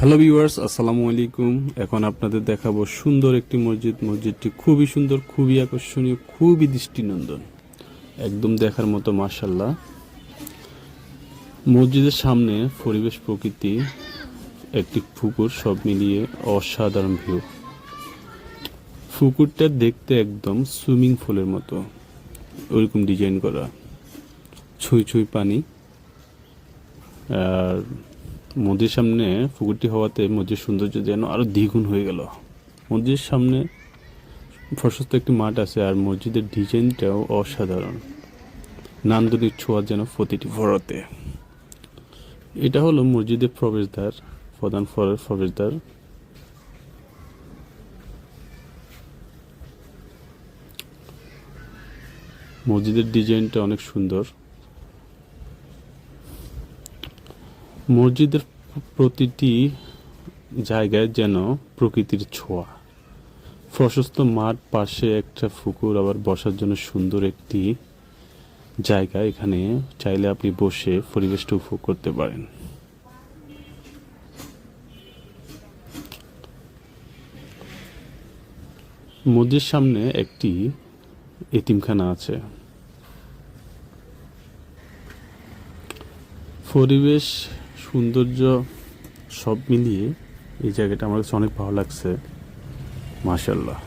Hello viewers আসসালামু আলাইকুম। এখন আপনাদের দেখাবো সুন্দর একটি মসজিদ। মসজিদটি খুবই সুন্দর, খুবই আকর্ষণীয়, খুবই দৃষ্টিনন্দন। একদম দেখার মতো মার্শাল্লাহ মসজিদের সামনে পরিবেশ প্রকৃতি, একটি পুকুর, সব মিলিয়ে অসাধারণ ভিউ পুকুরটা দেখতে একদম সুইমিং পুলের মতো। ওইরকম ডিজাইন করা। ছুঁই ছুঁই পানি। আর মন্দির সামনে পুকুরটি হওয়াতে মসজিদ সৌন্দর্য যেন আরও দ্বিগুণ হয়ে গেল। মসজিদের সামনে প্রশস্ত একটি মাঠ আছে আর মসজিদের ডিজাইনটাও অসাধারণ। নান্দনিক ছোঁয়া যেন প্রতিটি ফরতে এটা হলো মসজিদের প্রবেশদ্বার, প্রধান ফরের প্রবেশদ্বার। মসজিদের ডিজাইনটা অনেক সুন্দর। মসজিদের প্রতিটি জায়গায় যেন প্রকৃতির ছোঁয়া। প্রশস্ত মাঠ পাশে একটা পুকুর আবার বসার জন্য সুন্দর একটি জায়গা। এখানে চাইলে আপনি বসে পরিবেশটা উপভোগ করতে পারেন। মসজিদের সামনে একটি এতিমখানা আছে। পরিবেশ সৌন্দর্য সব মিলিয়ে এই জায়গাটা আমার কাছে অনেক ভালো লাগছে মাশাল্লাহ